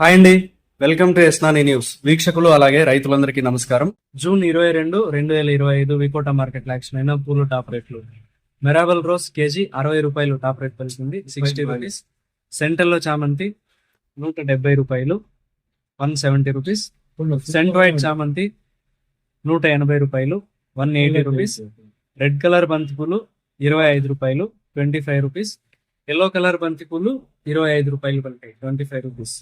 Hi అండి. Welcome to ఎస్నాని news. వీక్షకులు అలాగే రైతులందరికీ నమస్కారం. జూన్ ఇరవై రెండు రెండు వేల ఇరవై ఐదు వికోట మార్కెట్ యాక్షన్ అయిన పూలు టాప్ రేట్లు. మెరాబల్ రోజ్ కేజీ అరవై రూపాయలు టాప్ రేట్ పలికింది. Sixty rupees. సెంటర్లో చామంతి నూట డెబ్బై రూపాయలు వన్ సెవెంటీ రూపీస్. సెంట్ వైట్ చామంతి నూట ఎనభై రూపాయలు one eighty rupees. Red colour బంతిపూలు ఇరవై ఐదు రూపాయలు twenty five rupees. Yellow colour బంతి పూలు ఇరవై ఐదు రూపాయలు పలికాయి ట్వంటీ ఫైవ్ రూపీస్.